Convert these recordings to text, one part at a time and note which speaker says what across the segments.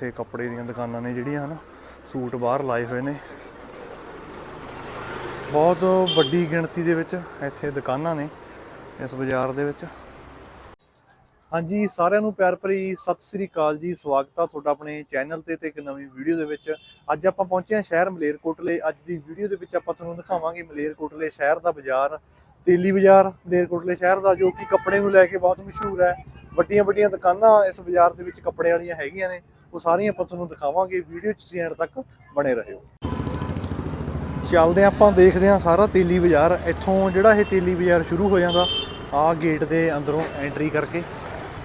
Speaker 1: ਇੱਥੇ ਕੱਪੜੇ ਦੀਆਂ ਦੁਕਾਨਾਂ ਨੇ ਜਿਹੜੀਆਂ ਹਨ, ਸੂਟ ਬਾਹਰ ਲਾਏ ਹੋਏ ਨੇ। ਬਹੁਤ ਵੱਡੀ ਗਿਣਤੀ ਦੇ ਵਿੱਚ ਇੱਥੇ ਦੁਕਾਨਾਂ ਨੇ ਇਸ ਬਾਜ਼ਾਰ ਦੇ ਵਿੱਚ। ਹਾਂਜੀ, ਸਾਰਿਆਂ ਨੂੰ ਪਿਆਰ ਭਰੀ ਸਤਿ ਸ੍ਰੀ ਅਕਾਲ ਜੀ। ਸਵਾਗਤ ਆ ਤੁਹਾਡਾ ਆਪਣੇ ਚੈਨਲ ਤੇ ਤੇ ਇੱਕ ਨਵੀਂ ਵੀਡੀਓ ਦੇ ਵਿੱਚ। ਅੱਜ ਆਪਾਂ ਪਹੁੰਚੇ ਹਾਂ ਸ਼ਹਿਰ ਮਲੇਰਕੋਟਲੇ। ਅੱਜ ਦੀ ਵੀਡੀਓ ਦੇ ਵਿੱਚ ਆਪਾਂ ਤੁਹਾਨੂੰ ਦਿਖਾਵਾਂਗੇ ਮਲੇਰਕੋਟਲੇ ਸ਼ਹਿਰ ਦਾ ਬਾਜ਼ਾਰ, ਤੇਲੀ ਬਾਜ਼ਾਰ ਮਲੇਰਕੋਟਲੇ ਸ਼ਹਿਰ ਦਾ, ਜੋ ਕਿ ਕੱਪੜੇ ਨੂੰ ਲੈ ਕੇ ਬਹੁਤ ਮਸ਼ਹੂਰ ਹੈ। ਵੱਡੀਆਂ ਵੱਡੀਆਂ ਦੁਕਾਨਾਂ ਇਸ ਬਾਜ਼ਾਰ ਦੇ ਵਿੱਚ ਕੱਪੜੇ ਵਾਲੀਆਂ ਹੈਗੀਆਂ ਨੇ। ਉਹ ਸਾਰੀਆਂ ਆਪਾਂ ਤੁਹਾਨੂੰ ਦਿਖਾਵਾਂਗੇ ਵੀਡੀਓ 'ਚ ਤੁਸੀਂ ਐਂਡ ਤੱਕ ਬਣੇ ਰਹੋ। ਚੱਲਦੇ ਹਾਂ ਆਪਾਂ, ਦੇਖਦੇ ਹਾਂ ਸਾਰਾ ਤੇਲੀ ਬਾਜ਼ਾਰ। ਇੱਥੋਂ ਜਿਹੜਾ ਇਹ ਤੇਲੀ ਬਾਜ਼ਾਰ ਸ਼ੁਰੂ ਹੋ ਜਾਂਦਾ ਆਹ ਗੇਟ ਦੇ ਅੰਦਰੋਂ ਐਂਟਰੀ ਕਰਕੇ।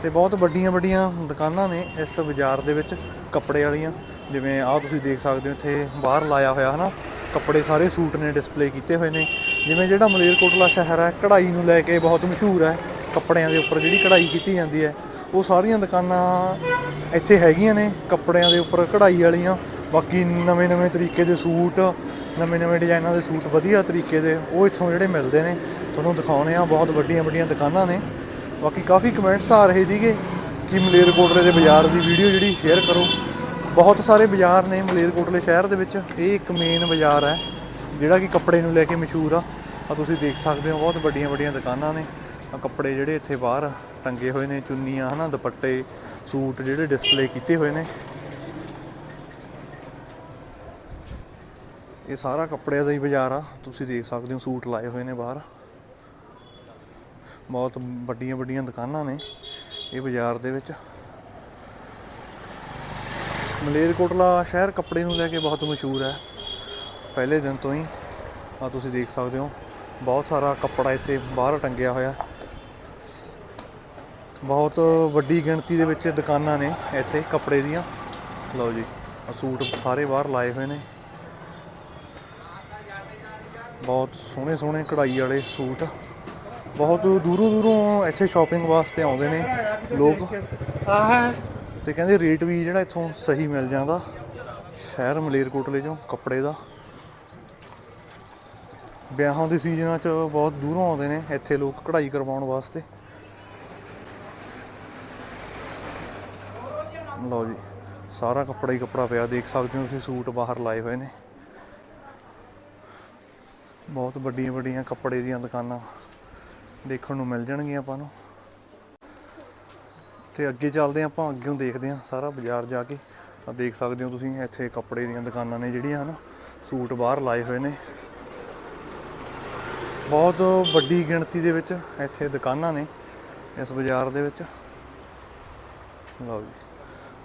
Speaker 1: ਤੇ ਬਹੁਤ ਵੱਡੀਆਂ ਵੱਡੀਆਂ ਦੁਕਾਨਾਂ ਨੇ ਇਸ ਬਾਜ਼ਾਰ ਦੇ ਵਿੱਚ, ਕੱਪੜੇ ਵਾਲੀਆਂ। ਜਿਵੇਂ ਆਹ ਤੁਸੀਂ ਦੇਖ ਸਕਦੇ ਹੋ, ਇੱਥੇ ਬਾਹਰ ਲਾਇਆ ਹੋਇਆ ਹਨਾ। ਕੱਪੜੇ ਸਾਰੇ ਸੂਟ ਨੇ ਡਿਸਪਲੇ ਕੀਤੇ ਹੋਏ ਨੇ। ਜਿਵੇਂ ਜਿਹੜਾ ਮਲੇਰਕੋਟਲਾ ਸ਼ਹਿਰ ਹੈ, ਕਢਾਈ ਨੂੰ ਲੈ ਕੇ ਬਹੁਤ ਮਸ਼ਹੂਰ ਹੈ। ਕੱਪੜਿਆਂ ਦੇ ਉੱਪਰ ਜਿਹੜੀ ਕਢਾਈ ਕੀਤੀ ਜਾਂਦੀ ਹੈ। ਉਹ ਸਾਰੀਆਂ ਦੁਕਾਨਾਂ ਇੱਥੇ ਹੈਗੀਆਂ ਨੇ, ਕੱਪੜਿਆਂ ਦੇ ਉੱਪਰ, ਕਢਾਈ ਵਾਲੀਆਂ। ਬਾਕੀ ਨਵੇਂ ਨਵੇਂ ਤਰੀਕੇ ਦੇ ਸੂਟ, ਨਵੇਂ ਨਵੇਂ ਡਿਜ਼ਾਈਨਾਂ ਦੇ ਸੂਟ ਵਧੀਆ ਤਰੀਕੇ ਦੇ, ਉਹ ਇੱਥੋਂ ਜਿਹੜੇ ਮਿਲਦੇ ਨੇ, ਤੁਹਾਨੂੰ ਦਿਖਾਉਣੇ ਆ, ਬਹੁਤ ਵੱਡੀਆਂ ਵੱਡੀਆਂ ਦੁਕਾਨਾਂ ਨੇ। ਬਾਕੀ ਕਾਫੀ ਕਮੈਂਟਸ ਆ ਰਹੇ ਸੀਗੇ ਕਿ ਮਲੇਰਕੋਟਲੇ ਦੇ ਬਾਜ਼ਾਰ ਦੀ ਵੀਡੀਓ ਜਿਹੜੀ ਸ਼ੇਅਰ ਕਰੋ। ਬਹੁਤ ਸਾਰੇ ਬਾਜ਼ਾਰ ਨੇ ਮਲੇਰਕੋਟਲੇ ਸ਼ਹਿਰ ਦੇ ਵਿੱਚ, ਇਹ ਇੱਕ ਮੇਨ ਬਾਜ਼ਾਰ ਹੈ, ਜਿਹੜਾ ਕਿ ਕੱਪੜੇ ਨੂੰ ਲੈ ਕੇ ਮਸ਼ਹੂਰ ਆ। ਆ ਤੁਸੀਂ ਦੇਖ ਸਕਦੇ ਹੋ, ਬਹੁਤ ਵੱਡੀਆਂ ਵੱਡੀਆਂ ਦੁਕਾਨਾਂ ਨੇ। ਕੱਪੜੇ ਜਿਹੜੇ ਇੱਥੇ ਬਾਹਰ ਟੰਗੇ ਹੋਏ ਨੇ, ਚੁੰਨੀਆਂ, ਹਨਾ, ਦੁਪੱਟੇ, ਸੂਟ ਜਿਹੜੇ ਡਿਸਪਲੇ ਕੀਤੇ ਹੋਏ ਨੇ। ਇਹ ਸਾਰਾ ਕੱਪੜਿਆਂ ਦਾ ਹੀ ਬਾਜ਼ਾਰ ਆ। ਤੁਸੀਂ ਦੇਖ ਸਕਦੇ ਹੋ ਸੂਟ ਲਾਏ ਹੋਏ ਨੇ ਬਾਹਰ। ਬਹੁਤ ਵੱਡੀਆਂ ਵੱਡੀਆਂ ਦੁਕਾਨਾਂ ਨੇ ਇਹ ਬਾਜ਼ਾਰ ਦੇ ਵਿੱਚ। ਮਲੇਰਕੋਟਲਾ ਸ਼ਹਿਰ ਕੱਪੜੇ ਨੂੰ ਲੈ ਕੇ ਬਹੁਤ ਮਸ਼ਹੂਰ ਹੈ। ਪਹਿਲੇ ਦਿਨ ਤੋਂ ਹੀ ਆ ਤੁਸੀਂ ਦੇਖ ਸਕਦੇ ਹੋ। ਬਹੁਤ ਸਾਰਾ ਕੱਪੜਾ ਇੱਥੇ ਬਾਹਰ ਟੰਗਿਆ ਹੋਇਆ। ਬਹੁਤ ਵੱਡੀ ਗਿਣਤੀ ਦੇ ਵਿੱਚ ਦੁਕਾਨਾਂ ਨੇ ਇੱਥੇ ਕੱਪੜੇ ਦੀਆਂ। ਲਓ ਜੀ ਆ ਸੂਟ ਸਾਰੇ ਬਾਹਰ ਲਾਏ ਹੋਏ ਨੇ। ਬਹੁਤ ਸੋਹਣੇ ਸੋਹਣੇ ਕਢਾਈ ਵਾਲੇ ਸੂਟ। ਬਹੁਤ ਦੂਰੋਂ ਦੂਰੋਂ ਇੱਥੇ ਸ਼ਾਪਿੰਗ ਵਾਸਤੇ ਆਉਂਦੇ ਨੇ ਲੋਕ। ਤੇ ਕਹਿੰਦੇ ਰੇਟ ਵੀ ਜਿਹੜਾ ਇੱਥੋਂ ਸਹੀ ਮਿਲ ਜਾਂਦਾ। ਸ਼ਹਿਰ ਮਲੇਰਕੋਟਲੇ ਚੋਂ ਕੱਪੜੇ ਦਾ। ਵਿਆਹਾਂ ਦੇ ਸੀਜ਼ਨਾਂ 'ਚ ਬਹੁਤ ਦੂਰੋਂ ਆਉਂਦੇ ਨੇ ਇੱਥੇ ਲੋਕ ਕਢਾਈ ਕਰਵਾਉਣ ਵਾਸਤੇ। ਲਓ ਜੀ, ਸਾਰਾ ਕੱਪੜਾ ਹੀ ਕੱਪੜਾ ਪਿਆ, ਦੇਖ ਸਕਦੇ ਹੋ ਤੁਸੀਂ ਸੂਟ ਬਾਹਰ ਲਾਏ ਹੋਏ ਨੇ। ਬਹੁਤ ਵੱਡੀਆਂ ਵੱਡੀਆਂ ਕੱਪੜੇ ਦੀਆਂ ਦੁਕਾਨਾਂ ਦੇਖਣ ਨੂੰ ਮਿਲ ਜਾਣਗੀਆਂ ਆਪਾਂ ਨੂੰ। ਤੇ ਅੱਗੇ ਚੱਲਦੇ ਹਾਂ, ਆਪਾਂ ਅੱਗੇੋਂ ਦੇਖਦੇ ਹਾਂ ਸਾਰਾ ਬਾਜ਼ਾਰ ਜਾ ਕੇ। ਆ ਦੇਖ ਸਕਦੇ ਹੋ ਤੁਸੀਂ ਇੱਥੇ ਕੱਪੜੇ ਦੀਆਂ ਦੁਕਾਨਾਂ ਨੇ ਜਿਹੜੀਆਂ ਹਨ, ਸੂਟ ਬਾਹਰ ਲਾਏ ਹੋਏ ਨੇ। ਬਹੁਤ ਵੱਡੀ ਗਿਣਤੀ ਦੇ ਵਿੱਚ ਇੱਥੇ ਦੁਕਾਨਾਂ ਨੇ ਇਸ ਬਾਜ਼ਾਰ ਦੇ ਵਿੱਚ। ਲਓ ਜੀ।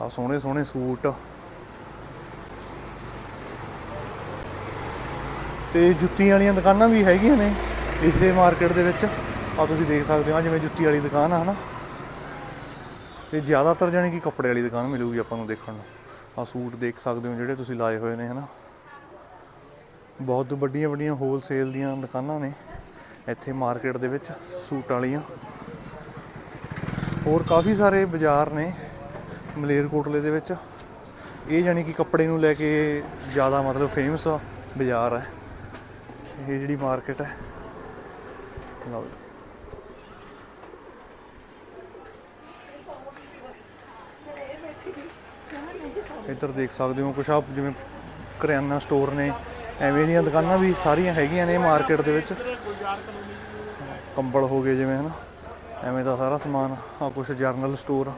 Speaker 1: ਆ ਸੋਹਣੇ ਸੋਹਣੇ ਸੂਟ। ਤੇ ਜੁੱਤੀਆਂ ਵਾਲੀਆਂ ਦੁਕਾਨਾਂ ਵੀ ਹੈਗੀਆਂ ਨੇ ਇਸੇ ਮਾਰਕੀਟ ਦੇ ਵਿੱਚ। ਆ ਤੁਸੀਂ ਦੇਖ ਸਕਦੇ ਹੋ ਜਿਵੇਂ ਜੁੱਤੀ ਵਾਲੀ ਦੁਕਾਨ ਆ, ਹਨਾ? ਤੇ ਜ਼ਿਆਦਾਤਰ ਜਾਣੀ ਕਿ ਕੱਪੜੇ ਵਾਲੀ ਦੁਕਾਨ ਮਿਲੂਗੀ ਆਪਾਂ ਨੂੰ ਦੇਖਣ ਨੂੰ। ਆ ਸੂਟ ਦੇਖ ਸਕਦੇ ਹੋ ਜਿਹੜੇ ਤੁਸੀਂ ਲਾਏ ਹੋਏ ਨੇ, ਹਨਾ? ਬਹੁਤ ਵੱਡੀਆਂ ਵੱਡੀਆਂ ਹੋਲਸੇਲ ਦੀਆਂ ਦੁਕਾਨਾਂ ਨੇ ਇੱਥੇ ਮਾਰਕੀਟ ਦੇ ਵਿੱਚ ਸੂਟ ਵਾਲੀਆਂ। ਹੋਰ ਕਾਫੀ ਸਾਰੇ ਬਾਜ਼ਾਰ ਨੇ ਮਲੇਰਕੋਟਲੇ ਦੇ ਵਿੱਚ। ਇਹ ਜਾਣੀ ਕਿ ਕੱਪੜੇ ਨੂੰ ਲੈ ਕੇ ਜ਼ਿਆਦਾ ਮਤਲਬ ਫੇਮਸ ਬਾਜ਼ਾਰ ਹੈ ਇਹ ਜਿਹੜੀ ਮਾਰਕੀਟ ਹੈ ਲਓ ਇੱਧਰ ਦੇਖ ਸਕਦੇ ਹੋ ਕੁਛ ਆ ਜਿਵੇਂ ਕਰਿਆਨਾ ਸਟੋਰ ਨੇ। ਐਵੇਂ ਦੀਆਂ ਦੁਕਾਨਾਂ ਵੀ ਸਾਰੀਆਂ ਹੈਗੀਆਂ ਨੇ ਮਾਰਕੀਟ ਦੇ ਵਿੱਚ। ਕੰਬਲ ਹੋ ਗਏ ਜਿਵੇਂ, ਹਨਾ। ਐਵੇਂ ਦਾ ਸਾਰਾ ਸਮਾਨ ਆ ਕੁਛ ਜਰਨਲ ਸਟੋਰ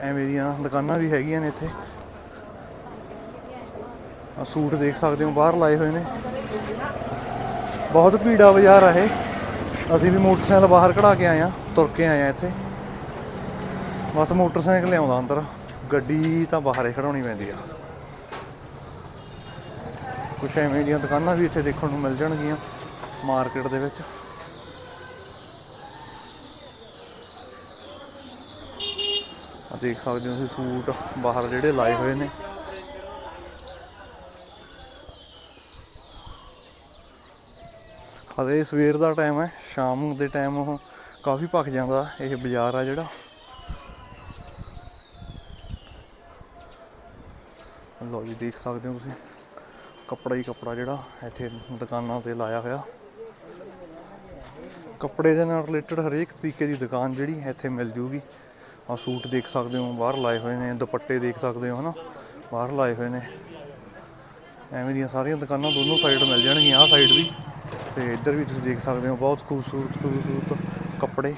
Speaker 1: ਐਵੇਂ ਦੀਆਂ ਦੁਕਾਨਾਂ ਵੀ ਹੈਗੀਆਂ ਨੇ ਇੱਥੇ। ਆ ਸੂਟ ਦੇਖ ਸਕਦੇ ਹੋ, ਬਾਹਰ ਲਾਏ ਹੋਏ ਨੇ। ਬਹੁਤ ਭੀੜਾ ਬਾਜ਼ਾਰ ਆ ਇਹ। ਅਸੀਂ ਵੀ ਮੋਟਰਸਾਈਕਲ ਬਾਹਰ ਕਢਾ ਕੇ ਆਏ ਆ ਤੁਰ ਕੇ ਆਏ ਆ ਇੱਥੇ। ਬਸ ਮੋਟਰਸਾਈਕਲ ਲਿਆਉਂਦਾ ਅੰਦਰ। ਗੱਡੀ ਤਾਂ ਬਾਹਰ ਹੀ ਖੜਾਉਣੀ ਪੈਂਦੀ ਆ। ਕੁਛ ਐਵੇਂ ਦੀਆਂ ਦੁਕਾਨਾਂ ਵੀ ਇੱਥੇ ਦੇਖਣ ਨੂੰ ਮਿਲ ਜਾਣਗੀਆਂ ਮਾਰਕੀਟ ਦੇ ਵਿੱਚ। ਆ ਦੇਖ ਸਕਦੇ ਹੋ ਤੁਸੀਂ ਸੂਟ ਬਾਹਰ ਜਿਹੜੇ ਲਾਏ ਹੋਏ ਨੇ। ਹਲੇ ਸਵੇਰ ਦਾ ਟਾਈਮ ਹੈ, ਸ਼ਾਮ ਦੇ ਟਾਈਮ ਉਹ ਕਾਫੀ ਭਖ ਜਾਂਦਾ, ਇਹ ਬਾਜ਼ਾਰ ਆ ਜਿਹੜਾ। ਲਓ ਜੀ, ਦੇਖ ਸਕਦੇ ਹੋ ਤੁਸੀਂ, ਕੱਪੜਾ ਹੀ ਕੱਪੜਾ ਜਿਹੜਾ ਇੱਥੇ ਦੁਕਾਨਾਂ ਤੇ ਲਾਇਆ ਹੋਇਆ। ਕੱਪੜੇ ਦੇ ਨਾਲ ਰਿਲੇਟਡ ਹਰੇਕ ਤਰੀਕੇ ਦੀ ਦੁਕਾਨ ਜਿਹੜੀ ਇੱਥੇ ਮਿਲ ਜੂਗੀ। ਆ ਸੂਟ ਦੇਖ ਸਕਦੇ ਹੋ, ਬਾਹਰ ਲਾਏ ਹੋਏ ਨੇ, ਦੁਪੱਟੇ ਦੇਖ ਸਕਦੇ ਹੋ, ਹਨਾ? ਬਾਹਰ ਲਾਏ ਹੋਏ ਨੇ। ਐਵੇਂ ਦੀਆਂ ਸਾਰੀਆਂ ਦੁਕਾਨਾਂ ਦੋਨੋਂ ਸਾਈਡ ਮਿਲ ਜਾਣਗੀਆਂ, ਆਹ ਸਾਈਡ ਵੀ। ਤੇ ਇੱਧਰ ਵੀ ਤੁਸੀਂ ਦੇਖ ਸਕਦੇ ਹੋ, ਬਹੁਤ ਖੂਬਸੂਰਤ ਖੂਬਸੂਰਤ ਕੱਪੜੇ।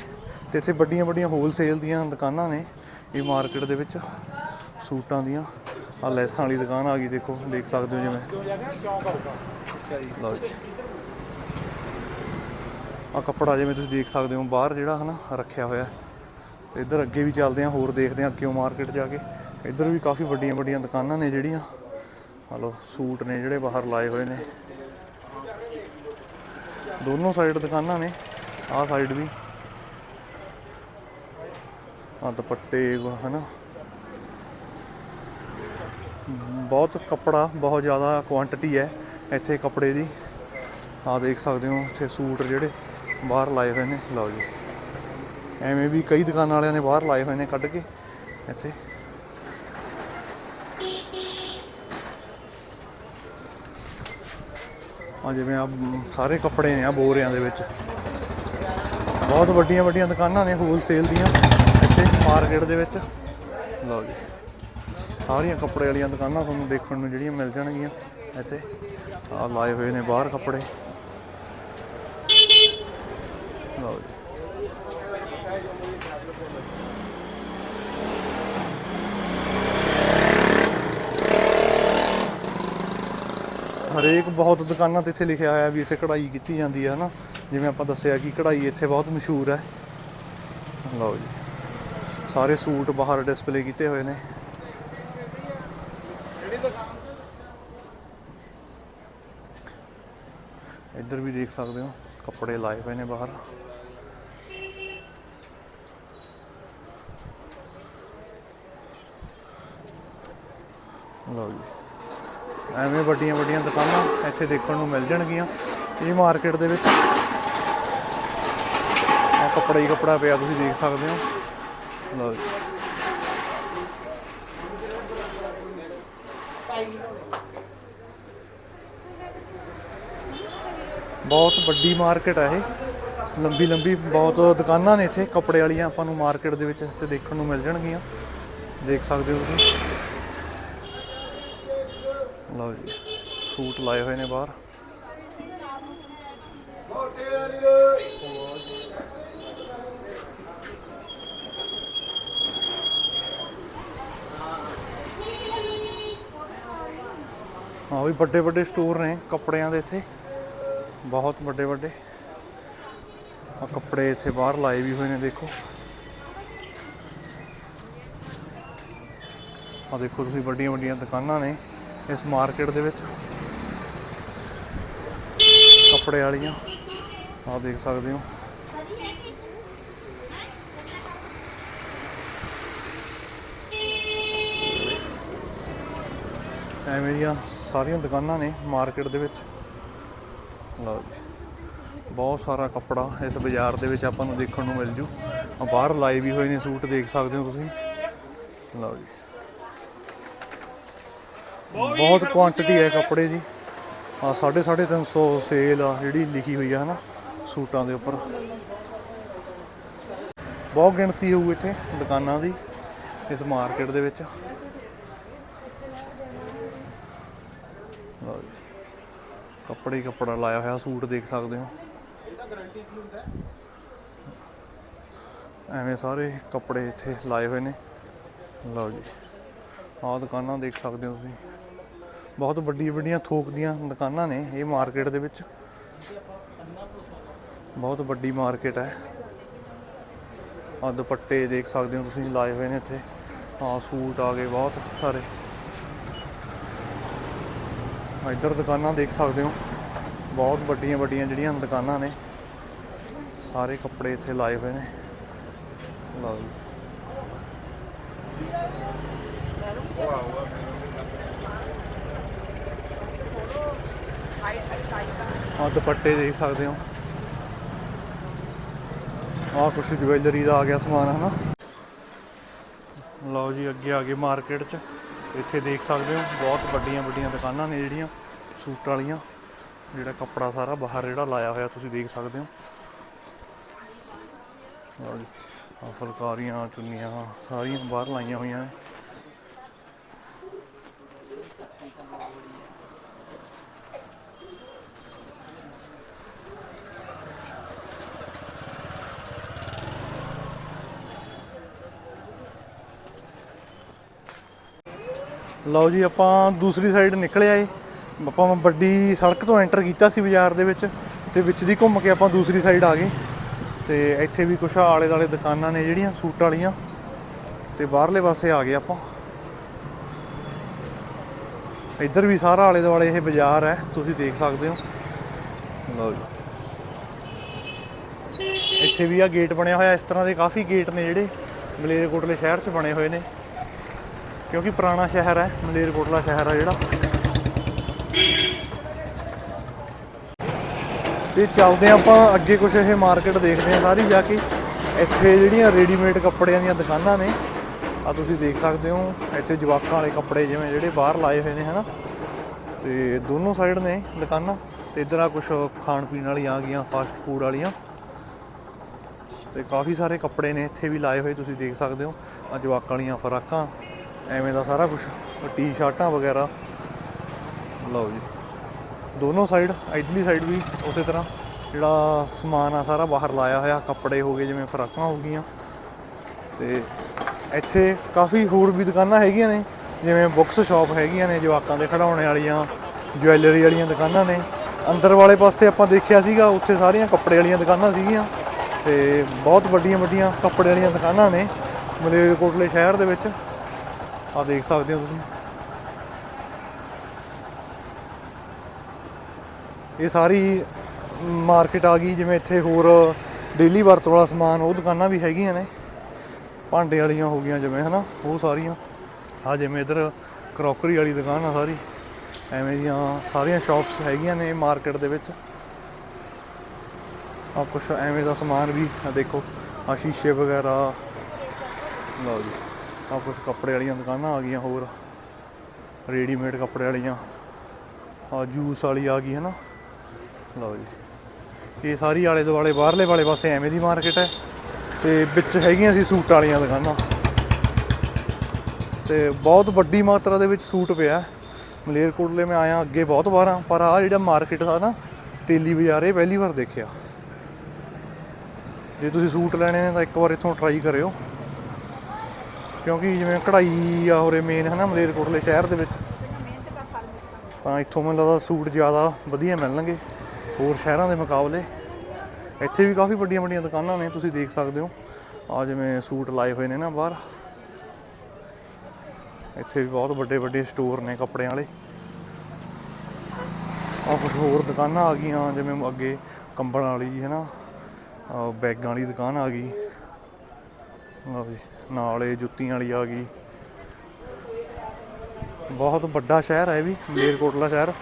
Speaker 1: ਤੇ ਇੱਥੇ ਵੱਡੀਆਂ ਵੱਡੀਆਂ ਹੋਲਸੇਲ ਦੀਆਂ ਦੁਕਾਨਾਂ ਨੇ, ਇਹ ਮਾਰਕੀਟ ਦੇ ਵਿੱਚ, ਸੂਟਾਂ ਦੀਆਂ। ਆ ਲੈਸਾਂ ਵਾਲੀ ਦੁਕਾਨ ਆ ਗਈ, ਦੇਖੋ, ਦੇਖ ਸਕਦੇ ਹੋ ਜਿਵੇਂ। ਲਓ ਜੀ। ਆ ਕੱਪੜਾ ਜਿਵੇਂ ਤੁਸੀਂ ਦੇਖ ਸਕਦੇ ਹੋ, ਬਾਹਰ ਜਿਹੜਾ, ਹਨਾ, ਰੱਖਿਆ ਹੋਇਆ। ਤੇ ਇੱਧਰ ਅੱਗੇ ਵੀ ਚੱਲਦੇ ਆ ਹੋਰ ਦੇਖਦੇ ਆ ਕਿਉਂ ਮਾਰਕੀਟ ਜਾ ਕੇ। ਇੱਧਰ ਵੀ ਕਾਫੀ ਵੱਡੀਆਂ ਵੱਡੀਆਂ ਦੁਕਾਨਾਂ ਨੇ ਜਿਹੜੀਆਂ। ਹਲੋ ਸੂਟ ਨੇ ਜਿਹੜੇ ਬਾਹਰ ਲਾਏ ਹੋਏ ਨੇ। ਦੋਨੋਂ ਸਾਈਡ ਦੁਕਾਨਾਂ ਨੇ, ਆਹ ਸਾਈਡ ਵੀ। ਆ ਦੁਪੱਟੇ, ਹਨਾ। ਬਹੁਤ ਕੱਪੜਾ, ਬਹੁਤ ਜ਼ਿਆਦਾ ਕੁਆਂਟੀਟੀ ਹੈ ਇੱਥੇ ਕੱਪੜੇ ਦੀ। ਆ ਦੇਖ ਸਕਦੇ ਹੋ, ਇੱਥੇ ਸੂਟ ਜਿਹੜੇ ਬਾਹਰ ਲਾਏ ਹੋਏ ਨੇ। ਲਓ ਜੀ। ਐਵੇਂ ਵੀ ਕਈ ਦੁਕਾਨਾਂ ਵਾਲਿਆਂ ਨੇ ਬਾਹਰ ਲਾਏ ਹੋਏ ਨੇ ਕੱਢ ਕੇ, ਇੱਥੇ। ਆ ਜਿਵੇਂ ਆ ਸਾਰੇ ਕੱਪੜੇ ਨੇ ਆ ਬੋਰਿਆਂ ਦੇ ਵਿੱਚ। ਬਹੁਤ ਵੱਡੀਆਂ ਵੱਡੀਆਂ ਦੁਕਾਨਾਂ ਨੇ ਹੋਲਸੇਲ ਦੀਆਂ, ਇੱਥੇ ਮਾਰਕੀਟ ਦੇ ਵਿੱਚ। ਲਓ ਜੀ, ਸਾਰੀਆਂ ਕੱਪੜੇ ਵਾਲੀਆਂ ਦੁਕਾਨਾਂ ਤੁਹਾਨੂੰ ਦੇਖਣ ਨੂੰ ਜਿਹੜੀਆਂ ਮਿਲ ਜਾਣਗੀਆਂ, ਇੱਥੇ। ਆ ਲਾਏ ਹੋਏ ਨੇ ਬਾਹਰ ਕੱਪੜੇ। ਲਓ ਜੀ। ਹਰੇਕ ਬਹੁਤ ਦੁਕਾਨਾਂ ਤੇ ਇੱਥੇ ਲਿਖਿਆ ਹੋਇਆ ਵੀ ਇੱਥੇ ਕਢਾਈ ਕੀਤੀ ਜਾਂਦੀ ਹੈ, ਹਨਾ? ਜਿਵੇਂ ਆਪਾਂ ਦੱਸਿਆ ਕਿ ਕਢਾਈ ਇੱਥੇ ਬਹੁਤ ਮਸ਼ਹੂਰ ਹੈ। ਲਓ ਜੀ। ਸਾਰੇ ਸੂਟ ਬਾਹਰ ਡਿਸਪਲੇ ਕੀਤੇ ਹੋਏ ਨੇ। ਇੱਧਰ ਵੀ ਦੇਖ ਸਕਦੇ ਹੋ, ਕੱਪੜੇ ਲਾਏ ਹੋਏ ਨੇ ਬਾਹਰ। ਲਓ ਜੀ। ਐਵੇਂ ਵੱਡੀਆਂ ਵੱਡੀਆਂ ਦੁਕਾਨਾਂ ਇੱਥੇ ਦੇਖਣ ਨੂੰ ਮਿਲ ਜਾਣਗੀਆਂ। ਇਹ ਮਾਰਕੀਟ ਦੇ ਵਿੱਚ ਆ ਕੱਪੜਾ ਹੀ ਕੱਪੜਾ ਪਿਆ, ਤੁਸੀਂ ਦੇਖ ਸਕਦੇ ਹੋ। ਲਓ ਬਹੁਤ ਵੱਡੀ ਮਾਰਕੀਟ ਹੈ ਇਹ। ਲੰਬੀ ਲੰਬੀ ਬਹੁਤ ਦੁਕਾਨਾਂ ਨੇ ਇੱਥੇ। ਕੱਪੜੇ ਵਾਲੀਆਂ ਆਪਾਂ ਨੂੰ ਮਾਰਕੀਟ ਦੇ ਵਿੱਚ ਦੇਖਣ ਨੂੰ ਮਿਲ ਜਾਣਗੀਆਂ। ਦੇਖ ਸਕਦੇ ਹੋ ਤੁਸੀਂ। ਲਓ ਜੀ, ਸੂਟ ਲਾਏ ਹੋਏ ਨੇ ਬਾਹਰ। ਹਾਂ ਵੀ ਵੱਡੇ ਵੱਡੇ ਸਟੋਰ ਨੇ ਕੱਪੜਿਆਂ ਦੇ ਇੱਥੇ। ਬਹੁਤ ਵੱਡੇ ਵੱਡੇ। ਆ ਕੱਪੜੇ ਇੱਥੇ ਬਾਹਰ ਲਾਏ ਵੀ ਹੋਏ ਨੇ, ਦੇਖੋ। ਆ ਦੇਖੋ ਤੁਸੀਂ ਵੱਡੀਆਂ ਵੱਡੀਆਂ ਦੁਕਾਨਾਂ ਨੇ। ਇਸ ਮਾਰਕੀਟ ਦੇ ਵਿੱਚ। ਕੱਪੜੇ ਵਾਲੀਆਂ। ਆ ਦੇਖ ਸਕਦੇ ਹੋ। ਐਵੇਂ ਦੀਆਂ ਸਾਰੀਆਂ ਦੁਕਾਨਾਂ ਨੇ ਮਾਰਕੀਟ ਦੇ ਵਿੱਚ। ਲਓ ਜੀ। ਬਹੁਤ ਸਾਰਾ ਕੱਪੜਾ ਇਸ ਬਾਜ਼ਾਰ ਦੇ ਵਿੱਚ ਆਪਾਂ ਨੂੰ ਦੇਖਣ ਨੂੰ ਮਿਲ ਜੂ। ਬਾਹਰ ਲਾਏ ਵੀ ਹੋਏ ਨੇ ਸੂਟ, ਦੇਖ ਸਕਦੇ ਹੋ ਤੁਸੀਂ। ਲਓ ਜੀ। ਬਹੁਤ ਕੁਆਂਟੀਟੀ ਹੈ ਕੱਪੜੇ ਦੀ ਆ 350 ਸੇਲ ਆ, ਜਿਹੜੀ ਲਿਖੀ ਹੋਈ ਆ, ਹਨਾ, ਸੂਟਾਂ ਦੇ ਉੱਪਰ। ਬਹੁਤ ਗਿਣਤੀ ਹੋਊ ਇੱਥੇ ਦੁਕਾਨਾਂ ਦੀ, ਇਸ ਮਾਰਕੀਟ ਦੇ ਵਿੱਚ। ਲਓ ਜੀ, ਕੱਪੜੇ ਹੀ ਕੱਪੜਾ ਲਾਇਆ ਹੋਇਆ, ਸੂਟ ਦੇਖ ਸਕਦੇ ਹੋ। ਐਵੇਂ ਸਾਰੇ ਕੱਪੜੇ ਇੱਥੇ ਲਾਏ ਹੋਏ ਨੇ। ਲਓ ਜੀ, ਆਹ ਦੁਕਾਨਾਂ ਦੇਖ ਸਕਦੇ ਹੋ ਤੁਸੀਂ। ਬਹੁਤ ਵੱਡੀਆਂ ਵੱਡੀਆਂ ਥੋਕ ਦੀਆਂ ਦੁਕਾਨਾਂ ਨੇ ਇਹ ਮਾਰਕੀਟ ਦੇ ਵਿੱਚ। ਬਹੁਤ ਵੱਡੀ ਮਾਰਕੀਟ ਹੈ। ਆਹ ਦੁਪੱਟੇ ਦੇਖ ਸਕਦੇ ਹੋ ਤੁਸੀਂ ਲਾਏ ਹੋਏ ਨੇ ਇੱਥੇ। ਆਹ ਸੂਟ ਆ ਗਏ ਬਹੁਤ ਸਾਰੇ। ਇੱਧਰ ਦੁਕਾਨਾਂ ਦੇਖ ਸਕਦੇ ਹੋ। ਬਹੁਤ ਵੱਡੀਆਂ ਵੱਡੀਆਂ ਜਿਹੜੀਆਂ ਦੁਕਾਨਾਂ ਨੇ। ਸਾਰੇ ਕੱਪੜੇ ਇੱਥੇ ਲਾਏ ਹੋਏ ਨੇ। ਲਓ ਜੀ। ਆ ਦੁਪੱਟੇ ਦੇਖ ਸਕਦੇ ਹੋ। ਆ ਕੁਛ ਜਵੈਲਰੀ ਦਾ ਆ ਗਿਆ ਸਮਾਨ, ਹਨਾ? ਲਓ ਜੀ, ਅੱਗੇ ਆ ਗਏ ਮਾਰਕੀਟ 'ਚ। ਇੱਥੇ ਦੇਖ ਸਕਦੇ ਹੋ, ਬਹੁਤ ਵੱਡੀਆਂ ਵੱਡੀਆਂ ਦੁਕਾਨਾਂ ਨੇ ਜਿਹੜੀਆਂ, ਸੂਟ ਵਾਲੀਆਂ। ਜਿਹੜਾ ਕੱਪੜਾ ਸਾਰਾ ਬਾਹਰ ਜਿਹੜਾ ਲਾਇਆ ਹੋਇਆ, ਤੁਸੀਂ ਦੇਖ ਸਕਦੇ ਹੋ। ਲਓ ਜੀ, ਆਹ ਫੁਲਕਾਰੀਆਂ, ਚੁੰਨੀਆਂ, ਸਾਰੀਆਂ ਬਾਹਰ ਲਾਈਆਂ ਹੋਈਆਂ ਨੇ। ਲਓ ਜੀ, ਆਪਾਂ ਦੂਸਰੀ ਸਾਈਡ ਨਿਕਲੇ ਆਏ। ਆਪਾਂ ਵੱਡੀ ਸੜਕ ਤੋਂ ਐਂਟਰ ਕੀਤਾ ਸੀ ਬਾਜ਼ਾਰ ਦੇ ਵਿੱਚ ਤੇ ਵਿੱਚ ਦੀ ਘੁੰਮ ਕੇ ਆਪਾਂ ਦੂਸਰੀ ਸਾਈਡ ਆ ਗਏ। ਤੇ ਇੱਥੇ ਵੀ ਕੁਛ ਆਲੇ ਦਾਲੇ ਦੁਕਾਨਾਂ ਨੇ ਜਿਹੜੀਆਂ, ਸੂਟ ਵਾਲੀਆਂ। ਤੇ ਬਾਹਰਲੇ ਪਾਸੇ ਆ ਗਏ ਆਪਾਂ। ਇੱਧਰ ਵੀ ਸਾਰਾ ਆਲੇ ਦੁਆਲੇ ਇਹ ਬਾਜ਼ਾਰ ਹੈ, ਤੁਸੀਂ ਦੇਖ ਸਕਦੇ ਹੋ। ਲਓ ਜੀ। ਇੱਥੇ ਵੀ ਆ ਗੇਟ ਬਣਿਆ ਹੋਇਆ, ਇਸ ਤਰ੍ਹਾਂ ਦੇ ਕਾਫੀ ਗੇਟ ਨੇ ਜਿਹੜੇ, ਮਲੇਰਕੋਟਲੇ ਸ਼ਹਿਰ 'ਚ ਬਣੇ ਹੋਏ ਨੇ। ਕਿਉਂਕਿ ਪੁਰਾਣਾ ਸ਼ਹਿਰ ਹੈ, ਮਲੇਰਕੋਟਲਾ ਸ਼ਹਿਰ ਹੈ ਜਿਹੜਾ। ਤੇ ਚੱਲਦੇ ਹਾਂ ਆਪਾਂ ਅੱਗੇ ਕੁਝ ਇਹ ਮਾਰਕੀਟ ਦੇਖਦੇ ਹਾਂ ਸਾਰੀ, ਜਾ ਕੇ ਇੱਥੇ ਜਿਹੜੀਆਂ ਰੈਡੀਮੇਡ ਕੱਪੜਿਆਂ ਦੀਆਂ ਦੁਕਾਨਾਂ ਨੇ ਆ ਤੁਸੀਂ ਦੇਖ ਸਕਦੇ ਹੋ, ਇੱਥੇ ਜਵਾਕਾਂ ਵਾਲੇ ਕੱਪੜੇ ਜਿਵੇਂ ਜਿਹੜੇ ਬਾਹਰ ਲਾਏ ਹੋਏ ਨੇ, ਹਨਾ। ਤੇ ਦੋਨੋਂ ਸਾਈਡ ਨੇ ਦੁਕਾਨਾਂ, ਤੇ ਇਧਰ ਆ ਕੁਝ ਖਾਣ ਪੀਣ ਵਾਲੀਆਂ ਆ ਗਈਆਂ ਫਾਸਟ ਫੂਡ ਵਾਲੀਆਂ। ਤੇ ਕਾਫੀ ਸਾਰੇ ਕੱਪੜੇ ਨੇ ਇੱਥੇ ਵੀ ਲਾਏ ਹੋਏ, ਤੁਸੀਂ ਦੇਖ ਸਕਦੇ ਹੋ ਆ ਜਵਾਕਾਂ ਵਾਲੀਆਂ ਫਰਾਕਾਂ। ਐਵੇਂ ਦਾ ਸਾਰਾ ਕੁਝ ਟੀ-ਸ਼ਰਟਾਂ ਵਗੈਰਾ। ਲਓ ਜੀ। ਦੋਨੋਂ ਸਾਈਡ ਇਧਰਲੀ ਸਾਈਡ ਵੀ ਉਸੇ ਤਰ੍ਹਾਂ। ਜਿਹੜਾ ਸਮਾਨ ਆ ਸਾਰਾ ਬਾਹਰ ਲਾਇਆ ਹੋਇਆ। ਕੱਪੜੇ ਹੋ ਗਏ, ਜਿਵੇਂ ਫਰਾਕਾਂ ਹੋ ਗਈਆਂ। ਤੇ ਇੱਥੇ ਕਾਫੀ ਹੋਰ ਵੀ ਦੁਕਾਨਾਂ ਹੈਗੀਆਂ ਨੇ। ਜਿਵੇਂ ਬੁੱਕਸ ਸ਼ਾਪ ਹੈਗੀਆਂ ਨੇ, ਜਵਾਕਾਂ ਦੇ ਖਿਡੌਣੇ ਵਾਲੀਆਂ ਜੁਐਲਰੀ ਵਾਲੀਆਂ ਦੁਕਾਨਾਂ ਨੇ। ਅੰਦਰ ਵਾਲੇ ਪਾਸੇ ਆਪਾਂ ਦੇਖਿਆ ਸੀਗਾ, ਉੱਥੇ ਸਾਰੀਆਂ ਕੱਪੜੇ ਵਾਲੀਆਂ ਦੁਕਾਨਾਂ ਸੀਗੀਆਂ। ਤੇ ਬਹੁਤ ਵੱਡੀਆਂ ਵੱਡੀਆਂ ਕੱਪੜੇ ਵਾਲੀਆਂ ਦੁਕਾਨਾਂ ਨੇ। ਮਲੇਰਕੋਟਲੇ ਸ਼ਹਿਰ ਦੇ ਵਿੱਚ। ਆ ਦੇਖ ਸਕਦੇ ਹੋ ਤੁਸੀਂ। ਇਹ ਸਾਰੀ ਮਾਰਕੀਟ ਆ ਗਈ, ਜਿਵੇਂ ਇੱਥੇ ਹੋਰ ਡੇਲੀ ਵਰਤੋਂ ਵਾਲਾ ਸਮਾਨ, ਉਹ ਦੁਕਾਨਾਂ ਵੀ ਹੈਗੀਆਂ ਨੇ। ਭਾਂਡੇ ਵਾਲੀਆਂ ਹੋ ਗਈਆਂ ਜਿਵੇਂ, ਹਨਾ, ਉਹ ਸਾਰੀਆਂ। ਆ ਜਿਵੇਂ ਇਧਰ ਕਰੋਕਰੀ ਵਾਲੀ ਦੁਕਾਨ ਆ ਸਾਰੀ। ਐਵੇਂ ਦੀਆਂ ਸਾਰੀਆਂ ਸ਼ਾਪਸ ਹੈਗੀਆਂ ਨੇ ਮਾਰਕੀਟ ਦੇ ਵਿੱਚ। ਆ ਕੁਛ ਐਵੇਂ ਦਾ ਸਮਾਨ ਵੀ ਆ ਦੇਖੋ। ਆ ਸ਼ੀਸ਼ੇ ਵਗੈਰਾ। ਲਓ ਜੀ। ਆ ਕੁਛ ਕੱਪੜੇ ਵਾਲੀਆਂ ਦੁਕਾਨਾਂ ਆ ਗਈਆਂ ਹੋਰ। ਰੈਡੀਮੇਡ ਕੱਪੜੇ ਵਾਲੀਆਂ। ਆ ਜੂਸ ਵਾਲੀ ਆ ਗਈ ਹੈ ਨਾ ਲਓ ਜੀ। ਇਹ ਸਾਰੀ ਆਲੇ ਦੁਆਲੇ, ਬਾਹਰਲੇ ਵਾਲੇ ਪਾਸੇ ਐਵੇਂ ਦੀ ਮਾਰਕੀਟ ਹੈ। ਤੇ ਵਿੱਚ ਹੈਗੀਆਂ ਸੀ ਸੂਟ ਵਾਲੀਆਂ ਦੁਕਾਨਾਂ। ਤੇ ਬਹੁਤ ਵੱਡੀ ਮਾਤਰਾ ਦੇ ਵਿੱਚ ਸੂਟ ਪਿਆ। ਮਲੇਰਕੋਟਲੇ ਮੈਂ ਆਇਆ ਅੱਗੇ ਬਹੁਤ ਵਾਰ ਆ ਪਰ ਆ ਜਿਹੜਾ ਮਾਰਕੀਟ ਆ ਨਾ, ਤੇਲੀ ਬਾਜ਼ਾਰ, ਇਹ ਪਹਿਲੀ ਵਾਰ ਦੇਖਿਆ। ਜੇ ਤੁਸੀਂ ਸੂਟ ਲੈਣੇ ਨੇ ਤਾਂ ਇੱਕ ਵਾਰ ਇੱਥੋਂ ਟਰਾਈ ਕਰਿਓ। ਕਿਉਂਕਿ ਜਿਵੇਂ ਕਢਾਈ ਆ ਹੋਰੇ ਮੇਨ ਹੈ ਨਾ ਮਲੇਰਕੋਟਲੇ ਸ਼ਹਿਰ ਦੇ ਵਿੱਚ। ਤਾਂ ਇੱਥੋਂ ਮੈਨੂੰ ਲੱਗਦਾ ਸੂਟ ਜ਼ਿਆਦਾ ਵਧੀਆ ਮਿਲਣਗੇ ਹੋਰ ਸ਼ਹਿਰਾਂ ਦੇ ਮੁਕਾਬਲੇ। ਇੱਥੇ ਵੀ ਕਾਫੀ ਵੱਡੀਆਂ ਵੱਡੀਆਂ ਦੁਕਾਨਾਂ ਨੇ, ਤੁਸੀਂ ਦੇਖ ਸਕਦੇ ਹੋ। ਆ ਜਿਵੇਂ ਸੂਟ ਲਾਏ ਹੋਏ ਨੇ ਨਾ ਬਾਹਰ। ਇੱਥੇ ਵੀ ਬਹੁਤ ਵੱਡੇ ਵੱਡੇ ਸਟੋਰ ਨੇ ਕੱਪੜਿਆਂ ਵਾਲੇ। ਆ ਕੁਝ ਹੋਰ ਦੁਕਾਨਾਂ ਆ ਗਈਆਂ, ਜਿਵੇਂ ਅੱਗੇ ਕੰਬਲ ਵਾਲੀ ਹੈ ਨਾ ਬੈਗਾਂ ਵਾਲੀ ਦੁਕਾਨ ਆ ਗਈ। ਲਓ ਜੀ। ਨਾਲ ਇਹ ਜੁੱਤੀਆਂ ਵਾਲੀ ਆ ਗਈ। ਬਹੁਤ ਵੱਡਾ ਸ਼ਹਿਰ ਹੈ ਵੀ ਮਲੇਰਕੋਟਲਾ ਸ਼ਹਿਰ।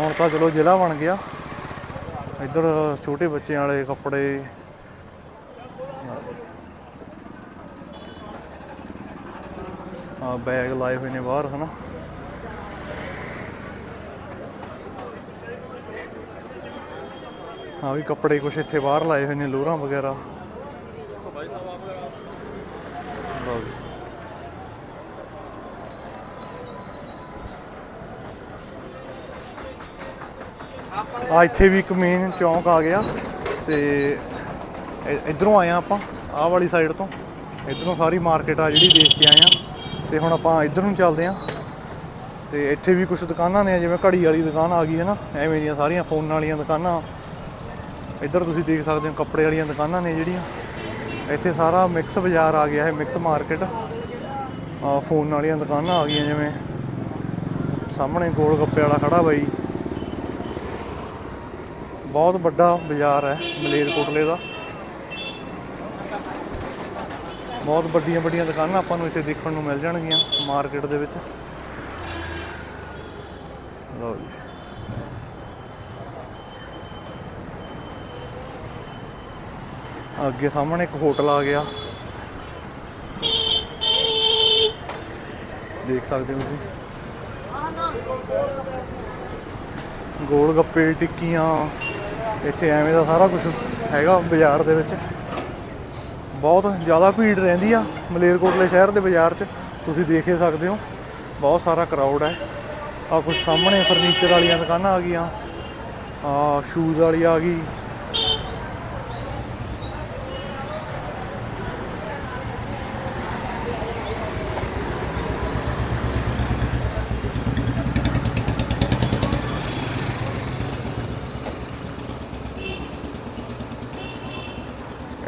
Speaker 1: ਹੁਣ ਤਾਂ ਚਲੋ ਜ਼ਿਲ੍ਹਾ ਬਣ ਗਿਆ। ਇੱਧਰ ਛੋਟੇ ਬੱਚਿਆਂ ਵਾਲੇ ਕੱਪੜੇ। ਆ ਬੈਗ ਲਾਏ ਹੋਏ ਨੇ ਬਾਹਰ, ਹਨਾ। ਆ ਵੀ ਕੱਪੜੇ ਕੁਛ ਇੱਥੇ ਬਾਹਰ ਲਾਏ ਹੋਏ ਨੇ, ਲੋਰਾਂ ਵਗੈਰਾ। ਲਓ ਜੀ ਆ ਇੱਥੇ ਵੀ ਇੱਕ ਮੇਨ ਚੌਂਕ ਆ ਗਿਆ ਤੇ ਇ- ਇੱਧਰੋਂ ਆਏ ਆ ਆਪਾਂ, ਆਹ ਵਾਲੀ ਸਾਈਡ ਤੋਂ। ਇੱਧਰੋਂ ਸਾਰੀ ਮਾਰਕੀਟ ਆ ਜਿਹੜੀ ਦੇਖ ਕੇ ਆਏ ਆ ਤੇ ਹੁਣ ਆਪਾਂ ਇੱਧਰ ਨੂੰ ਚੱਲਦੇ ਆ ਤੇ ਇੱਥੇ ਵੀ ਕੁਝ ਦੁਕਾਨਾਂ ਨੇ, ਜਿਵੇਂ ਘੜੀ ਵਾਲੀ ਦੁਕਾਨ ਆ ਗਈ ਹੈ ਨਾ, ਐਵੇਂ ਦੀਆਂ ਸਾਰੀਆਂ ਫੋਨ ਵਾਲੀਆਂ ਦੁਕਾਨਾਂ। ਇੱਧਰ ਤੁਸੀਂ ਦੇਖ ਸਕਦੇ ਹੋ ਕੱਪੜੇ ਵਾਲੀਆਂ ਦੁਕਾਨਾਂ ਨੇ ਜਿਹੜੀਆਂ। ਇੱਥੇ ਸਾਰਾ ਮਿਕਸ ਬਾਜ਼ਾਰ ਆ ਗਿਆ ਹੈ ਮਿਕਸ ਮਾਰਕੀਟ ਆ ਫੋਨ ਵਾਲੀਆਂ ਦੁਕਾਨਾਂ ਆ ਗਈਆਂ ਜਿਵੇਂ। ਸਾਹਮਣੇ ਗੋਲ ਗੱਪੇ ਵਾਲਾ ਖੜਾ ਬਾਈ। ਬਹੁਤ ਵੱਡਾ ਬਾਜ਼ਾਰ ਹੈ, ਮਲੇਰਕੋਟਲੇ ਦਾ। ਬਹੁਤ ਵੱਡੀਆਂ ਵੱਡੀਆਂ ਦੁਕਾਨਾਂ ਆਪਾਂ ਨੂੰ ਇੱਥੇ ਦੇਖਣ ਨੂੰ ਮਿਲ ਜਾਣਗੀਆਂ ਮਾਰਕੀਟ ਦੇ ਵਿੱਚ। ਲਓ ਜੀ। ਅੱਗੇ ਸਾਹਮਣੇ ਇੱਕ ਹੋਟਲ ਆ ਗਿਆ। ਦੇਖ ਸਕਦੇ ਹੋ ਤੁਸੀਂ? ਗੋਲ ਗੱਪੇ, ਟਿੱਕੀਆਂ, ਇੱਥੇ ਐਵੇਂ ਦਾ ਸਾਰਾ ਕੁਝ ਹੈਗਾ ਬਾਜ਼ਾਰ ਦੇ ਵਿੱਚ। ਬਹੁਤ ਜ਼ਿਆਦਾ ਭੀੜ ਰਹਿੰਦੀ ਆ ਮਲੇਰਕੋਟਲੇ ਸ਼ਹਿਰ ਦੇ ਬਾਜ਼ਾਰ 'ਚ। ਤੁਸੀਂ ਦੇਖ ਹੀ ਸਕਦੇ ਹੋ, ਬਹੁਤ ਸਾਰਾ ਕਰਾਊਡ ਹੈ। ਆ ਕੁਝ ਸਾਹਮਣੇ ਫਰਨੀਚਰ ਵਾਲੀਆਂ ਦੁਕਾਨਾਂ ਆ ਗਈਆਂ। ਆ ਸ਼ੂਜ਼ ਵਾਲੀ ਆ ਗਈ।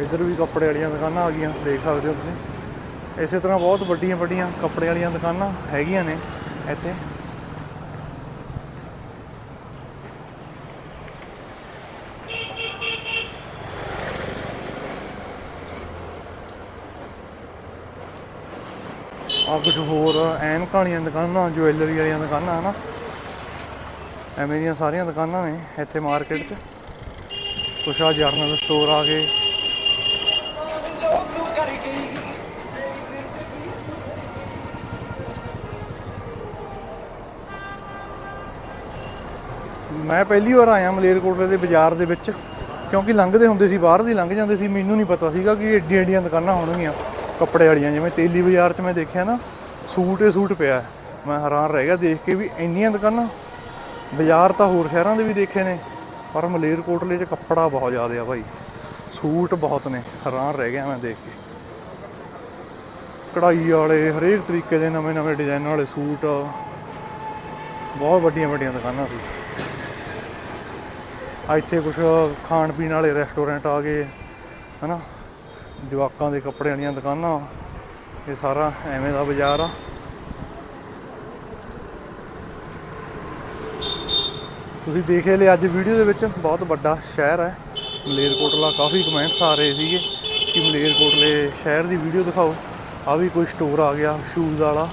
Speaker 1: ਇੱਧਰ ਵੀ ਕੱਪੜੇ ਵਾਲੀਆਂ ਦੁਕਾਨਾਂ ਆ ਗਈਆਂ, ਦੇਖ ਸਕਦੇ ਹੋ ਤੁਸੀਂ। ਇਸੇ ਤਰ੍ਹਾਂ ਬਹੁਤ ਵੱਡੀਆਂ ਵੱਡੀਆਂ ਕੱਪੜੇ ਵਾਲੀਆਂ ਦੁਕਾਨਾਂ ਹੈਗੀਆਂ ਨੇ ਇੱਥੇ। ਆ ਕੁਝ ਹੋਰ ਐਨਕਾਂ ਵਾਲੀਆਂ ਦੁਕਾਨਾਂ, ਜੁਐਲਰੀ ਵਾਲੀਆਂ ਦੁਕਾਨਾਂ, ਹਨਾ? ਐਵੇਂ ਦੀਆਂ ਸਾਰੀਆਂ ਦੁਕਾਨਾਂ ਨੇ ਇੱਥੇ ਮਾਰਕੀਟ 'ਚ। ਕੁਛ ਆ ਜਰਨਲ ਸਟੋਰ ਆ ਗਏ। ਮੈਂ ਪਹਿਲੀ ਵਾਰ ਆਇਆ ਮਲੇਰਕੋਟਲੇ ਦੇ ਬਾਜ਼ਾਰ ਦੇ ਵਿੱਚ, ਕਿਉਂਕਿ ਲੰਘਦੇ ਹੁੰਦੇ ਸੀ, ਬਾਹਰ ਦੀ ਲੰਘ ਜਾਂਦੇ ਸੀ, ਮੈਨੂੰ ਨਹੀਂ ਪਤਾ ਸੀਗਾ ਕਿ ਏਡੀਆਂ ਏਡੀਆਂ ਦੁਕਾਨਾਂ ਹੋਣਗੀਆਂ, ਕੱਪੜੇ ਵਾਲੀਆਂ, ਜਿਵੇਂ ਤੇਲੀ ਬਾਜ਼ਾਰ 'ਚ ਮੈਂ ਦੇਖਿਆ ਨਾ, ਸੂਟ ਏ ਸੂਟ ਪਿਆ। ਮੈਂ ਹੈਰਾਨ ਰਹਿ ਗਿਆ ਦੇਖ ਕੇ ਵੀ ਇੰਨੀਆਂ ਦੁਕਾਨਾਂ, ਬਾਜ਼ਾਰ ਤਾਂ ਹੋਰ ਸ਼ਹਿਰਾਂ ਦੇ ਵੀ ਦੇਖੇ ਨੇ, ਪਰ ਮਲੇਰਕੋਟਲੇ 'ਚ ਕੱਪੜਾ ਬਹੁਤ ਜ਼ਿਆਦਾ ਆ ਭਾਈ, ਸੂਟ ਬਹੁਤ ਨੇ, ਹੈਰਾਨ ਰਹਿ ਗਿਆ ਮੈਂ ਦੇਖ ਕੇ। ਕਢਾਈ ਵਾਲੇ ਹਰੇਕ ਤਰੀਕੇ ਦੇ ਨਵੇਂ ਨਵੇਂ ਡਿਜ਼ਾਈਨ ਵਾਲੇ ਸੂਟ, ਬਹੁਤ ਵੱਡੀਆਂ ਵੱਡੀਆਂ ਦੁਕਾਨਾਂ ਸੀ। ਇੱਥੇ ਕੁਝ ਖਾਣ ਪੀਣ ਵਾਲੇ ਰੈਸਟੋਰੈਂਟ ਆ ਗਏ, ਹਨਾ? ਜਵਾਕਾਂ ਦੇ ਕੱਪੜਿਆਂ ਵਾਲੀਆਂ ਦੁਕਾਨਾਂ, ਇਹ ਸਾਰਾ ਐਵੇਂ ਦਾ ਬਾਜ਼ਾਰ ਆ। ਤੁਸੀਂ ਦੇਖ ਹੀ ਲਿਆ, ਅੱਜ ਵੀਡੀਓ ਦੇ ਵਿੱਚ ਬਹੁਤ ਵੱਡਾ ਸ਼ਹਿਰ ਹੈ। ਮਲੇਰਕੋਟਲਾ ਕਾਫੀ ਕਮੈਂਟਸ ਆ ਰਹੇ ਸੀਗੇ ਕਿ ਮਲੇਰਕੋਟਲੇ ਸ਼ਹਿਰ ਦੀ ਵੀਡੀਓ ਦਿਖਾਓ। ਆ ਵੀ ਕੋਈ ਸਟੋਰ ਆ ਗਿਆ ਸ਼ੂਜ਼ ਵਾਲਾ।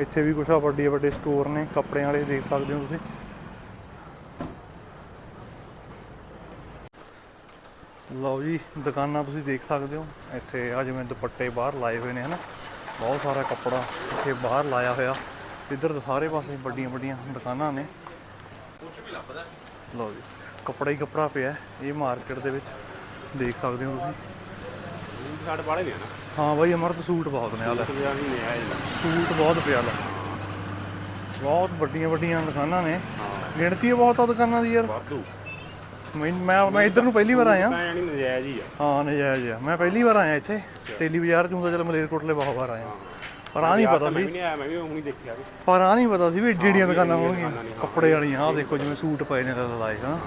Speaker 1: ਇੱਥੇ ਵੀ ਕੁਛ ਆ, ਵੱਡੇ ਵੱਡੇ ਸਟੋਰ ਨੇ, ਕੱਪੜਿਆਂ ਵਾਲੇ ਦੇਖ ਸਕਦੇ ਹੋ ਤੁਸੀਂ। ਲਓ ਜੀ, ਦੁਕਾਨਾਂ ਤੁਸੀਂ ਦੇਖ ਸਕਦੇ ਹੋ। ਇੱਥੇ ਆ ਜਿਵੇਂ ਦੁਪੱਟੇ ਬਾਹਰ ਲਾਏ ਹੋਏ ਨੇ, ਹਨਾ। ਬਹੁਤ ਸਾਰਾ ਕੱਪੜਾ ਇੱਥੇ ਬਾਹਰ ਲਾਇਆ ਹੋਇਆ। ਇੱਧਰ ਤਾਂ ਸਾਰੇ ਪਾਸੇ ਵੱਡੀਆਂ ਵੱਡੀਆਂ ਦੁਕਾਨਾਂ ਨੇ। ਲਓ ਜੀ, ਕੱਪੜਾ ਹੀ ਕੱਪੜਾ ਪਿਆ ਇਹ ਮਾਰਕੀਟ ਦੇ ਵਿੱਚ ਦੇਖ ਸਕਦੇ ਹੋ ਤੁਸੀਂ।
Speaker 2: ਸਾਡੇ ਵਾਲੇ ਨੇ ਨਾ।
Speaker 1: ਹਾਂ ਬਾਈ ਅਮਰਤ ਸੂਟ ਬਹੁਤ ਨੇ ਆ ਲੈ
Speaker 2: ਪੰਜਾਹ ਮਹੀਨੇ ਆਏ। ਨੇ
Speaker 1: ਸੂਟ ਬਹੁਤ ਪਿਆ ਲੈ ਬਹੁਤ ਵੱਡੀਆਂ ਵੱਡੀਆਂ ਦੁਕਾਨਾਂ ਨੇ। ਗਿਣਤੀ ਬਹੁਤ ਆ ਦੁਕਾਨਾਂ ਦੀ ਯਾਰ।
Speaker 2: ਵਾਧੂ।
Speaker 1: ਮੈਂ ਮੈਂ ਮੈਂ ਇੱਧਰ ਨੂੰ ਪਹਿਲੀ ਵਾਰ ਆਇਆ।
Speaker 2: ਤਾਂ ਯਾਨੀ ਨਜਾਇਜ਼ ਹੀ ਆ।
Speaker 1: ਹਾਂ ਨਜਾਇਜ਼ ਆ। ਮੈਂ ਪਹਿਲੀ ਵਾਰ ਆਇਆ ਇੱਥੇ। ਤੇਲੀ ਬਾਜ਼ਾਰ ਚ ਹੁੰਦਾ ਚਲ ਮਲੇਰਕੋਟਲੇ ਬਹੁਤ ਵਾਰ ਆਇਆ। ਪਰ ਆ ਨਹੀਂ ਪਤਾ ਸੀ।
Speaker 2: ਵੀ ਨਹੀਂ ਆਇਆ ਮੈਂ ਵੀ ਹੁਣੀ ਦੇਖਿਆ ਵੀ
Speaker 1: ਪਰ ਆ ਨਹੀਂ ਪਤਾ ਸੀ ਵੀ ਏਡੀ ਏਡੀਆਂ ਦੁਕਾਨਾਂ ਹੋਣਗੀਆਂ। ਕੱਪੜੇ ਵਾਲੀਆਂ ਆ ਦੇਖੋ ਜਿਵੇਂ ਸੂਟ ਪਏ ਨੇ ਤਾਂ ਲਾਏ ਹਾਂ।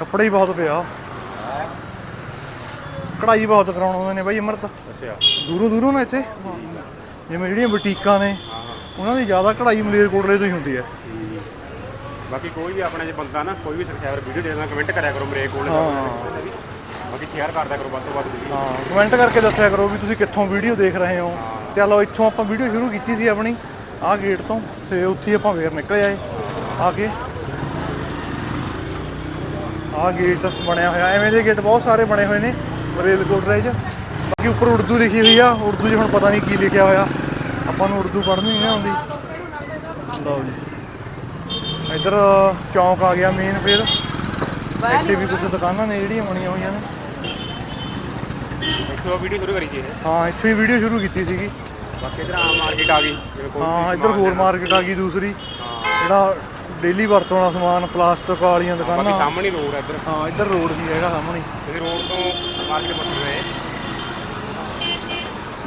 Speaker 1: ਕੱਪੜੇ ਹੀ ਬਹੁਤ ਪਿਆ। ਕਢਾਈ ਬਹੁਤ ਕਰਾਉਣ ਆਉਂਦੇ ਨੇ ਬਾਈ ਅਮਰਤ।
Speaker 2: ਅੱਛਾ।
Speaker 1: ਦੂਰੋਂ ਦੂਰੋਂ ਨਾ ਇੱਥੇ। ਜਿਵੇਂ ਜਿਹੜੀਆਂ ਬੁਟੀਕਾਂ ਨੇ ਉਹਨਾਂ ਦੀ ਜ਼ਿਆਦਾ ਕਢਾਈ ਮਲੇਰਕੋਟਲੇ ਤੋਂ ਹੀ ਹੁੰਦੀ ਹੈ।
Speaker 2: ਬਾਕੀ ਕੋਈ ਵੀ ਆਪਣਾ ਜੇ ਬੰਦਾ ਨਾ ਕੋਈ ਵੀ ਸਬਸਕ੍ਰਾਈਬਰ ਵੀਡੀਓ ਦੇਖਦਾ ਕਮੈਂਟ ਕਰਿਆ ਕਰੋ ਮੇਰੇ ਕੋਲ। ਬਾਕੀ ਸ਼ੇਅਰ ਕਰਦਾ ਕਰੋ ਵੱਧ ਤੋਂ ਵੱਧ ਵੀਡੀਓ
Speaker 1: ਹਾਂ ਕਮੈਂਟ ਕਰਕੇ ਦੱਸਿਆ ਕਰੋ ਵੀ ਤੁਸੀਂ ਕਿੱਥੋਂ ਵੀਡੀਓ ਦੇਖ ਰਹੇ ਹੋ। ਤੇ ਚਲੋ ਇੱਥੋਂ ਆਪਾਂ ਵੀਡੀਓ ਸ਼ੁਰੂ ਕੀਤੀ ਸੀ ਆਪਣੀ ਆਹ ਗੇਟ ਤੋਂ। ਤੇ ਉੱਥੇ ਆਪਾਂ ਫੇਰ ਨਿਕਲ ਆਏ ਆ ਕੇ। ਆਹ ਗੇਟ ਬਣਿਆ ਹੋਇਆ ਐਵੇਂ ਦੇ ਗੇਟ ਬਹੁਤ ਸਾਰੇ ਬਣੇ ਹੋਏ ਨੇ। ਰੇਲਕੋਟਲੇ 'ਚ ਬਾਕੀ ਉੱਪਰ ਉਰਦੂ ਲਿਖੀ ਹੋਈ ਆ ਉਰਦੂ 'ਚ ਹੁਣ ਪਤਾ ਨਹੀਂ ਕੀ ਲਿਖਿਆ ਹੋਇਆ। ਆਪਾਂ ਨੂੰ ਉਰਦੂ ਪੜ੍ਹਨੀ ਨਹੀਂ ਆਉਂਦੀ। ਲਓ ਜੀ। ਇੱਧਰ ਚੌਂਕ ਆ ਗਿਆ ਮੇਨ ਫਿਰ। ਇੱਥੇ ਵੀ ਕੁਝ ਦੁਕਾਨਾਂ ਨੇ ਜਿਹੜੀਆਂ ਬਣੀਆਂ ਹੋਈਆਂ ਨੇ।
Speaker 2: ਇੱਥੋਂ ਵੀਡੀਓ ਸ਼ੁਰੂ ਕਰੀ ਜੀ ਇਹ।
Speaker 1: ਹਾਂ ਇੱਥੇ ਹੀ ਵੀਡੀਓ ਸ਼ੁਰੂ ਕੀਤੀ ਸੀਗੀ।
Speaker 2: ਬਾਕੀ ਇਧਰ ਆਮ ਮਾਰਕੀਟ ਆ ਗਈ
Speaker 1: ਹਾਂ ਇੱਧਰ ਹੋਰ। ਮਾਰਕੀਟ ਆ ਗਈ ਦੂਸਰੀ। ਜਿਹੜਾ ਡੇਲੀ ਵਰਤੋਂ ਵਾਲਾ ਸਮਾਨ ਪਲਾਸਟਿਕ ਵਾਲੀਆਂ
Speaker 2: ਬਾਕੀ
Speaker 1: ਦੁਕਾਨਾਂ।
Speaker 2: ਸਾਹਮਣੇ ਰੋਡ ਹੈ ਇੱਧਰ।
Speaker 1: ਹਾਂ ਇੱਧਰ ਰੋਡ ਵੀ ਹੈਗਾ ਸਾਹਮਣੇ।
Speaker 2: ਇਹ ਰੋਡ ਤੋਂ ਮਾਰਕੀਟ ਪਹੁੰਚ ਰਹੇ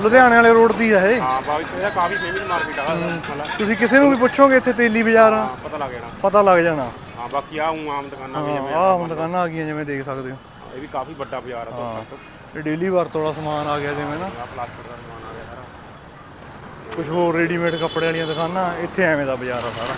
Speaker 1: ਲੁਧਿਆਣੇ ਵਾਲੇ ਰੋਡ ਦੀ ਆ ਇਹ।
Speaker 2: ਹਾਂ ਬਾਕੀ ਇਹਦਾ ਕਾਫੀ ਫੇਮਸ ਮਾਰਕੀਟ ਆ। ਮਤਲਬ
Speaker 1: ਤੁਸੀਂ ਕਿਸੇ ਨੂੰ ਵੀ ਪੁੱਛੋਗੇ ਇੱਥੇ ਤੇਲੀ ਬਾਜ਼ਾਰ ਆ
Speaker 2: ਹਾਂ ਪਤਾ ਲੱਗ ਜਾਣਾ।
Speaker 1: ਪਤਾ ਲੱਗ ਜਾਣਾ।
Speaker 2: ਹਾਂ ਬਾਕੀ ਆ ਊਂ ਆਮ ਦੁਕਾਨਾਂ ਵੀ
Speaker 1: ਹਾਂ
Speaker 2: ਜਿਵੇਂ
Speaker 1: ਆਹ ਹੁਣ ਦੁਕਾਨਾਂ ਆ ਗਈਆਂ ਜਿਵੇਂ ਦੇਖ ਸਕਦੇ ਹੋ।
Speaker 2: ਇਹ ਵੀ ਕਾਫੀ ਵੱਡਾ ਬਾਜ਼ਾਰ ਆ
Speaker 1: ਹਾਂ।
Speaker 2: ਤੋਂ।
Speaker 1: ਇਹ ਡੇਲੀ ਵਰਤੋਂ ਵਾਲਾ ਸਮਾਨ ਆ ਗਿਆ ਜਿਵੇਂ ਨਾ।
Speaker 2: ਆ ਪਲਾਸਟਿਕ ਦਾ ਸਮਾਨ ਆ ਗਿਆ ਸਾਰਾ।
Speaker 1: ਕੁਝ ਹੋਰ ਰੈਡੀਮੇਡ ਕੱਪੜੇ ਵਾਲੀਆਂ ਦੁਕਾਨਾਂ ਇੱਥੇ ਐਵੇਂ ਦਾ ਬਾਜ਼ਾਰ ਆ ਸਾਰਾ।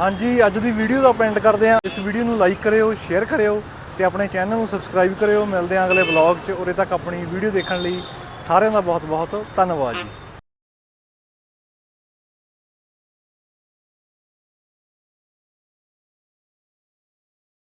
Speaker 1: ਹਾਂਜੀ, ਅੱਜ ਦੀ ਵੀਡੀਓ ਦਾ ਪੈਂਡ ਕਰਦੇ ਹਾਂ। ਇਸ ਵੀਡੀਓ ਨੂੰ ਲਾਈਕ ਕਰਿਓ ਸ਼ੇਅਰ ਕਰਿਓ ਤੇ ਆਪਣੇ ਚੈਨਲ ਨੂੰ ਸਬਸਕ੍ਰਾਈਬ ਕਰਿਓ। ਮਿਲਦੇ ਹਾਂ ਅਗਲੇ ਵਲੌਗ 'ਚ। ਉਰੇ ਤੱਕ ਆਪਣੀ ਵੀਡੀਓ ਦੇਖਣ ਲਈ ਸਾਰਿਆਂ ਦਾ ਬਹੁਤ ਬਹੁਤ ਧੰਨਵਾਦ ਜੀ।